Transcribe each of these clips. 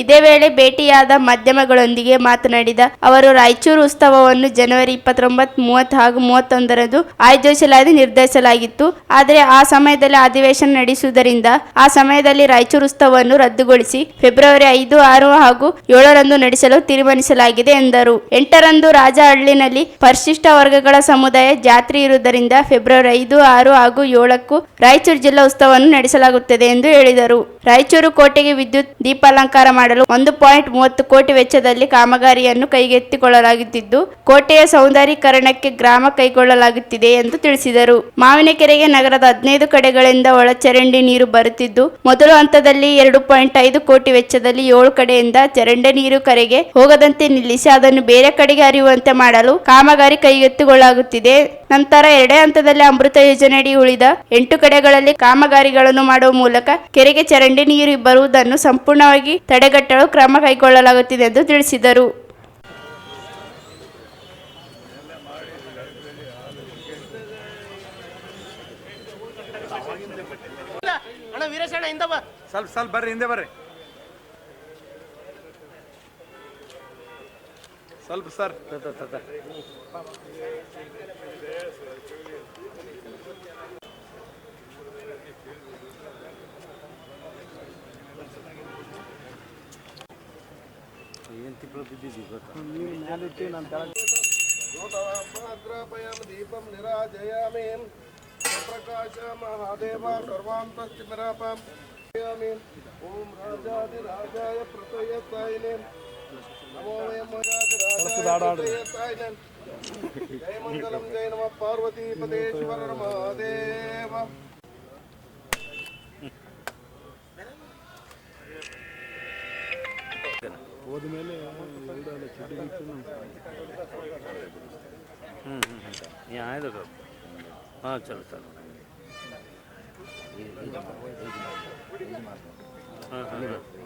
ಇದೇ ವೇಳೆ ಭೇಟಿಯಾದ ಮಾಧ್ಯಮಗಳೊಂದಿಗೆ ಮಾತನಾಡಿದ ಅವರು, ರಾಯಚೂರು ಉತ್ಸವವನ್ನು ಜನವರಿ ಇಪ್ಪತ್ತೊಂಬತ್ತು, ಮೂವತ್ತು ಹಾಗೂ ಮೂವತ್ತೊಂದರಂದು ಆಯೋಜಿಸಲಾಗಿ ನಿರ್ಧರಿಸಲಾಗಿತ್ತು. ಆದರೆ ಆ ಸಮಯದಲ್ಲಿ ಅಧಿವೇಶನ ನಡೆಸುವುದರಿಂದ ಆ ಸಮಯದಲ್ಲಿ ರಾಯಚೂರು ಉತ್ಸವವನ್ನು ರದ್ದುಗೊಳಿಸಿ ಫೆಬ್ರವರಿ ಐದು, ಆರು ಹಾಗೂ ಏಳರಂದು ನಡೆಸಲು ತೀರ್ಮಾನಿಸಲಾಗಿದೆ ಎಂದರು. ಎಂಟರಂದು ರಾಜಹಳ್ಳಿನಲ್ಲಿ ಪರಿಶಿಷ್ಟ ವರ್ಗಗಳ ಸಮುದಾಯ ಜಾತ್ರೆ ಇರುವುದರಿಂದ ಫೆಬ್ರವರಿ ಐದು, ಆರು ಹಾಗೂ ಏಳಕ್ಕೂ ರಾಯಚೂರು ಜಿಲ್ಲಾ ಉತ್ಸವವನ್ನು ನಡೆಸಲಾಗುತ್ತದೆ ಎಂದು ಹೇಳಿದರು. ರಾಯಚೂರು ಕೋಟೆಗೆ ವಿದ್ಯುತ್ ದೀಪಾಲಂಕಾರ ಮಾಡಲು ಒಂದು ಪಾಯಿಂಟ್ ಮೂವತ್ತು ಕೋಟಿ ವೆಚ್ಚದಲ್ಲಿ ಕಾಮಗಾರಿಯನ್ನು ಕೈಗೆತ್ತಿಕೊಳ್ಳಲಾಗುತ್ತಿದ್ದು, ಕೋಟೆಯ ಸೌಂದರ್ಯೀಕರಣಕ್ಕೆ ಗ್ರಾಮ ಕೈಗೊಳ್ಳಲಾಗುತ್ತಿದೆ ಎಂದು ತಿಳಿಸಿದರು. ಮಾವಿನಕೆರೆಗೆ ನಗರದ ಹದಿನೈದು ಕಡೆಗಳಿಂದ ಒಳಚರಂಡಿ ನೀರು ಬರುತ್ತಿದ್ದು, ಮೊದಲ ಹಂತದಲ್ಲಿ ಎರಡು ಪಾಯಿಂಟ್ ಐದು ಕೋಟಿ ವೆಚ್ಚದಲ್ಲಿ ಏಳು ಕಡೆಯಿಂದ ಚರಂಡಿ ನೀರು ಕರೆಗೆ ಹೋಗದಂತೆ ನಿಲ್ಲಿಸಿ, ಅದನ್ನು ಬೇರೆ ಕಡೆಗೆ ಹರಿಯುವಂತೆ ಮಾಡಲು ಕಾಮಗಾರಿ ಕೈಗೆತ್ತಿಕೊಳ್ಳಲಾಗುತ್ತಿದೆ. ನಂತರ ಎರಡೇ ಹಂತದಲ್ಲಿ ಅಮೃತ ಯೋಜನೆಯಡಿ ಉಳಿದ ಎಂಟು ಕಡೆಗಳಲ್ಲಿ ಕಾಮಗಾರಿಗಳನ್ನು ಮಾಡುವ ಮೂಲಕ ಕೆರೆಗೆ ಚರಂಡಿ ನೀರು ಬರುವುದನ್ನು ಸಂಪೂರ್ಣವಾಗಿ ತಡೆಗಟ್ಟಲು ಕ್ರಮ ಕೈಗೊಳ್ಳಲಾಗುತ್ತಿದೆ ಎಂದು ತಿಳಿಸಿದರು. ಸ್ವಲ್ಪ ಸ್ವಲ್ಪ ಬರ್ರಿ ಹಿಂದೆ ಬಾ ಸ್ವಲ್ಪ ಸರ್ ಏನು ತಿಪ್ಪಳ ಬಿದ್ದಿದ್ದೀವಿ ಗೊತ್ತಾ ನೀವು ಮ್ಯಾಲಿಟ್ಟು ನಾನು ತಳ ದೀಪಂ ನಿರಾಜಯಾಮಿ ಪ್ರಕಾಶ ಮಹಾದೇವ ಸರ್ವಾಂತಸ್ತಿ ಮರಾಪಂ ಓಂ ರಾಜಾದಿರಾಜಾಯ ಪ್ರಸಯತಾಯಿನೇ జయమంగళం జయ నమ పార్వతీపదే శివర మహాదేవ ಹೋದ ಮೇಲೆ ಹ್ಞೂ ಹ್ಞೂ ಹ್ಞೂ ಆಯ್ತು ಹಾಂ ಚಲೋ ಚಲೋ ಹಾಂ ಹಾಂ ಹಾಂ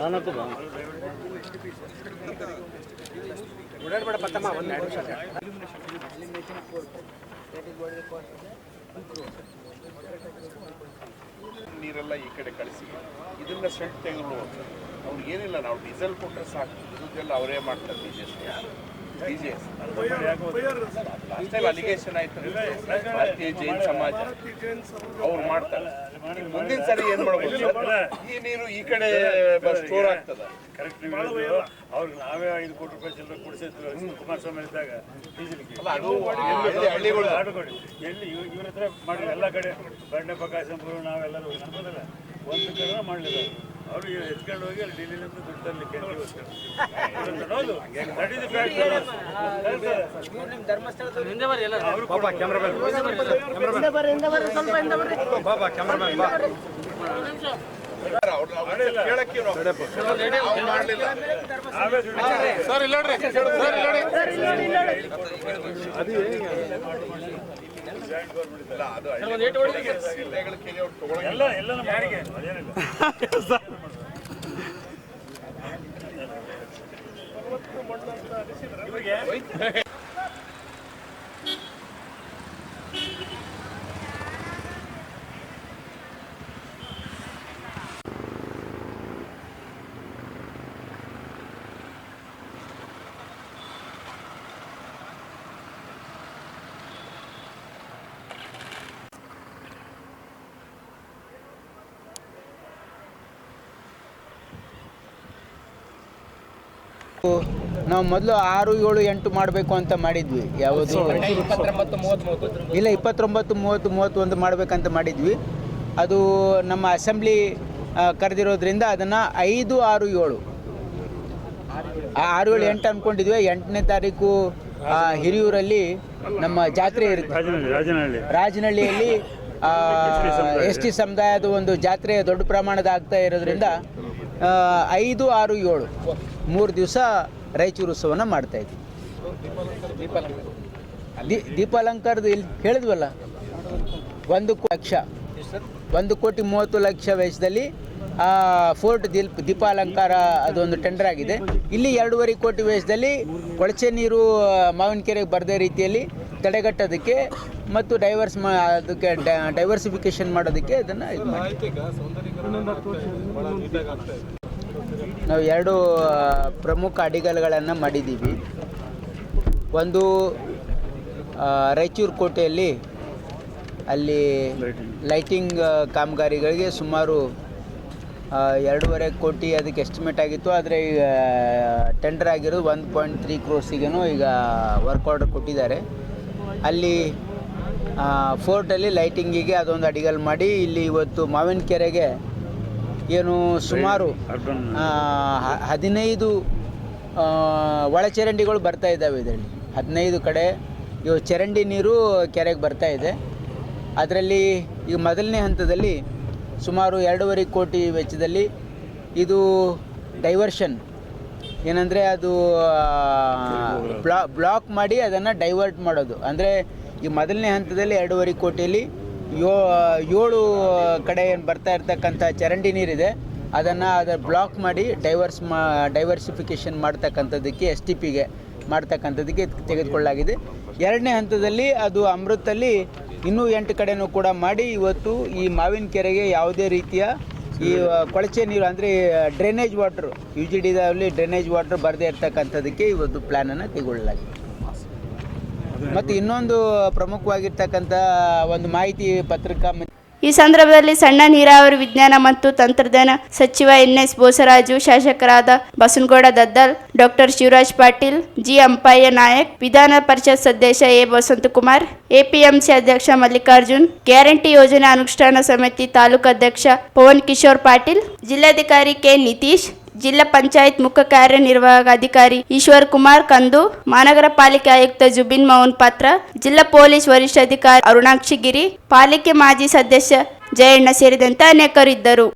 ಹಾಂ ಎರಡು ಬಾ ನೀರೆಲ್ಲ ಈ ಕಡೆ ಕಳಿಸಿ. ಇದನ್ನ ಸೆಟ್ ತೆಗೆದು ಅವ್ರು ಏನಿಲ್ಲ, ನಾವು ಡೀಸೆಲ್ ಕೊಟ್ಟರೆ ಸಾಕು. ಇದೆಲ್ಲ ಅವರೇ ಮಾಡ್ತಾರೆ ಡಿ ಜೆ ಟೈಮ್ ಅಲಿಗೇಷನ್ ಆಯ್ತು. ಭಾರತೀಯ ಜೈನ್ ಸಮಾಜ. ಅವ್ರು ಮಾಡ್ತಾರೆ. ಮುಂದಿನ ಸರಿ ಏನ್ ಮಾಡ್ಬೋದು ಈ ನೀರು ಈ ಕಡೆ ಸ್ಟೋರ್ ಆಗ್ತದ. ಕರೆಕ್ಟ್ ಅವ್ರಿಗೆ ನಾವೇ ಐದು ಕೋಟಿ ರೂಪಾಯಿ ಚಿಲ್ಲರೆ ಕೊಡಿಸಿದ್ರು ಕುಮಾರಸ್ವಾಮಿ ಇದ್ದಾಗ ಡೀಸೆಲ್ಗೆ. ಎಲ್ಲಿ ಇವ್ ಇವ್ರ ಹತ್ರ ಮಾಡಿಲ್ಲ ಎಲ್ಲ ಕಡೆ ಬಂಡೆ ಪ್ರಕಾಶಂಪುರ ನಾವೆಲ್ಲರೂ ಒಂದು ಕಡೆ ಮಾಡಲಿಲ್ಲ. ಅವರು ಎತ್ಕೊಂಡು ಹೋಗಿ ಅಲ್ಲಿ ಡೆಲ್ಲಿಲಿಂದ ದುಡ್ಡು ತರಲಿಕ್ಕೆ ಹೌದು ದಟ್ ಇಸ್ ಅವರು ಬಾಬಾ ನಾವು ಮೊದಲು ಆರು ಏಳು ಎಂಟು ಮಾಡಬೇಕು ಅಂತ ಮಾಡಿದ್ವಿ. ಯಾವುದು? ಇಲ್ಲ ಇಪ್ಪತ್ತೊಂಬತ್ತು ಮೂವತ್ತು ಮೂವತ್ತೊಂದು ಮಾಡಬೇಕಂತ ಮಾಡಿದ್ವಿ. ಅದು ನಮ್ಮ ಅಸೆಂಬ್ಲಿ ಕರೆದಿರೋದ್ರಿಂದ ಅದನ್ನು ಐದು ಆರು ಏಳು. ಆ, ಆರು ಏಳು ಎಂಟು ಅಂದ್ಕೊಂಡಿದ್ವಿ ಎಂಟನೇ ತಾರೀಕು ಆ, ಹಿರಿಯೂರಲ್ಲಿ ನಮ್ಮ ಜಾತ್ರೆ ಇರುತ್ತೆ. ರಾಜನಹಳ್ಳಿ ರಾಜನಹಳ್ಳಿ. ರಾಜನಹಳ್ಳಿಯಲ್ಲಿ ಎಸ್ ಟಿ ಸಮುದಾಯದ ಒಂದು ಜಾತ್ರೆ ದೊಡ್ಡ ಪ್ರಮಾಣದ ಆಗ್ತಾ ಇರೋದ್ರಿಂದ ಐದು ಆರು ಏಳು. ಮೂರು ದಿವಸ ರಾಯಚೂರು ಉತ್ಸವನ ಮಾಡ್ತಾ ಇದ್ವಿ. ದೀ- ದೀಪಾಲಂಕಾರದ ಇಲ್ಲಿ ಹೇಳಿದ್ವಲ್ಲ ಒಂದು ಲಕ್ಷ. ಒಂದು ಕೋಟಿ ಮೂವತ್ತು ಲಕ್ಷ ವೆಚ್ಚದಲ್ಲಿ ಫೋರ್ಟ್ ದೀಪ್, ದೀಪಾಲಂಕಾರ ಅದೊಂದು ಟೆಂಡರ್ ಆಗಿದೆ. ಇಲ್ಲಿ ಎರಡೂವರೆ ಕೋಟಿ ವೆಚ್ಚದಲ್ಲಿ ಕೊಳಚೆ ನೀರು ಮಾವಿನ ಮಾವಿನಕೆರೆಗೆ ಬರದೇ ರೀತಿಯಲ್ಲಿ ತಡೆಗಟ್ಟೋದಕ್ಕೆ ಮತ್ತು ಡೈವರ್ಸ್ ಅದಕ್ಕೆ ಡೈವರ್ಸಿಫಿಕೇಶನ್ ಮಾಡೋದಕ್ಕೆ ಅದನ್ನು ಇದು ಮಾಡಿ ನಾವು ಎರಡು ಪ್ರಮುಖ ಅಡಿಗಲ್ಗಳನ್ನು ಮಾಡಿದ್ದೀವಿ. ಒಂದು ರಾಯಚೂರು ಕೋಟೆಯಲ್ಲಿ ಅಲ್ಲಿ ಲೈಟಿಂಗ್ ಕಾಮಗಾರಿಗಳಿಗೆ ಸುಮಾರು ಎರಡೂವರೆ ಕೋಟಿ ಅದಕ್ಕೆ ಎಸ್ಟಿಮೇಟ್ ಆಗಿತ್ತು. ಆದರೆ ಈಗ ಟೆಂಡರ್ ಆಗಿರೋದು ಒನ್ ಪಾಯಿಂಟ್ ತ್ರೀ ಕ್ರೋರ್ಸಿಗೇನೋ ಈಗ ವರ್ಕ್ ಆರ್ಡರ್ ಕೊಟ್ಟಿದ್ದಾರೆ. ಅಲ್ಲಿ ಫೋರ್ಟಲ್ಲಿ ಲೈಟಿಂಗಿಗೆ ಅದೊಂದು ಅಡಿಗಲ್ ಮಾಡಿ, ಇಲ್ಲಿ ಇವತ್ತು ಮಾವಿನ ಕೆರೆಗೆ ಏನು ಸುಮಾರು ಹದಿನೈದು ಒಳಚರಂಡಿಗಳು ಬರ್ತಾ ಇದ್ದಾವೆ ಇದರಲ್ಲಿ. ಹದಿನೈದು ಕಡೆ ಇವು ಚರಂಡಿ ನೀರು ಕೆರೆಗೆ ಬರ್ತಾ ಇದೆ. ಅದರಲ್ಲಿ ಈಗ ಮೊದಲನೇ ಹಂತದಲ್ಲಿ ಸುಮಾರು ಎರಡೂವರೆ ಕೋಟಿ ವೆಚ್ಚದಲ್ಲಿ ಇದು ಡೈವರ್ಷನ್ ಏನಂದರೆ ಅದು ಬ್ಲಾ ಬ್ಲಾಕ್ ಮಾಡಿ ಅದನ್ನು ಡೈವರ್ಟ್ ಮಾಡೋದು. ಅಂದರೆ ಈ ಮೊದಲನೇ ಹಂತದಲ್ಲಿ ಎರಡೂವರೆ ಕೋಟಿಯಲ್ಲಿ ಯೋ ಏಳು ಕಡೆ ಏನು ಬರ್ತಾ ಇರ್ತಕ್ಕಂಥ ಚರಂಡಿ ನೀರಿದೆ. ಅದನ್ನು ಅದರ ಬ್ಲಾಕ್ ಮಾಡಿ ಡೈವರ್ಸ್ ಮಾ ಡೈವರ್ಸಿಫಿಕೇಷನ್ ಮಾಡ್ತಕ್ಕಂಥದ್ದಕ್ಕೆ ಎಸ್ ಟಿ ಪಿಗೆ ಮಾಡ್ತಕ್ಕಂಥದ್ದಕ್ಕೆ ತೆಗೆದುಕೊಳ್ಳಲಾಗಿದೆ. ಎರಡನೇ ಹಂತದಲ್ಲಿ ಅದು ಅಮೃತಲ್ಲಿ ಇನ್ನೂ ಎಂಟು ಕಡೆನೂ ಕೂಡ ಮಾಡಿ ಇವತ್ತು ಈ ಮಾವಿನ ಕೆರೆಗೆ ಯಾವುದೇ ರೀತಿಯ ಈ ಕೊಳಚೆ ನೀರು ಅಂದರೆ ಡ್ರೈನೇಜ್ ವಾಟ್ರು ಯು ಜಿ ಡಿದಲ್ಲಿ ಡ್ರೈನೇಜ್ ವಾಟ್ರ್ ಬರದೇ ಇರ್ತಕ್ಕಂಥದ್ದಕ್ಕೆ ಇವತ್ತು ಪ್ಲ್ಯಾನನ್ನು ಕೈಗೊಳ್ಳಲಾಗಿದೆ ಮತ್ತು ಇನ್ನೊಂದು ಪ್ರಮುಖವಾಗಿರ್ತಕ್ಕಂಥ ಒಂದು ಮಾಹಿತಿ ಪತ್ರಿಕಾ ಈ ಸಂದರ್ಭದಲ್ಲಿ ಸಣ್ಣ ನೀರಾವರಿ ವಿಜ್ಞಾನ ಮತ್ತು ತಂತ್ರಜ್ಞಾನ ಸಚಿವ ಎನ್ ಎಸ್ ಬೋಸರಾಜು, ಶಾಸಕರಾದ ಬಸನಗೌಡ ದದ್ದಲ್, ಡಾಕ್ಟರ್ ಶಿವರಾಜ್ ಪಾಟೀಲ್, ಜಿ ಅಂಪಯ್ಯ ನಾಯಕ್, ವಿಧಾನ ಪರಿಷತ್ ಸದಸ್ಯ ಎ ವಸಂತಕುಮಾರ್ ಎಪಿಎಂಸಿ ಅಧ್ಯಕ್ಷ ಮಲ್ಲಿಕಾರ್ಜುನ್, ಗ್ಯಾರಂಟಿ ಯೋಜನೆ ಅನುಷ್ಠಾನ ಸಮಿತಿ ತಾಲೂಕು ಅಧ್ಯಕ್ಷ ಪವನ್ ಕಿಶೋರ್ ಪಾಟೀಲ್, ಜಿಲ್ಲಾಧಿಕಾರಿ ಕೆ ನಿತೀಶ್ ಜಿಲ್ಲಾ ಪಂಚಾಯತ್ ಮುಖ್ಯ ಕಾರ್ಯನಿರ್ವಾಹಕ ಅಧಿಕಾರಿ ಈಶ್ವರ್ ಕುಮಾರ್ ಕಂದು, ಮಹಾನಗರ ಪಾಲಿಕೆ ಆಯುಕ್ತ ಜುಬಿನ್ ಮೌನ್ ಪಾತ್ರ, ಜಿಲ್ಲಾ ಪೊಲೀಸ್ ವರಿಷ್ಠಾಧಿಕಾರಿ ಅರುಣಾಕ್ಷಿ ಗಿರಿ, ಪಾಲಿಕೆ ಮಾಜಿ ಸದಸ್ಯ ಜಯಣ್ಣ ಸೇರಿದಂತೆ ಅನೇಕರು ಇದ್ದರು.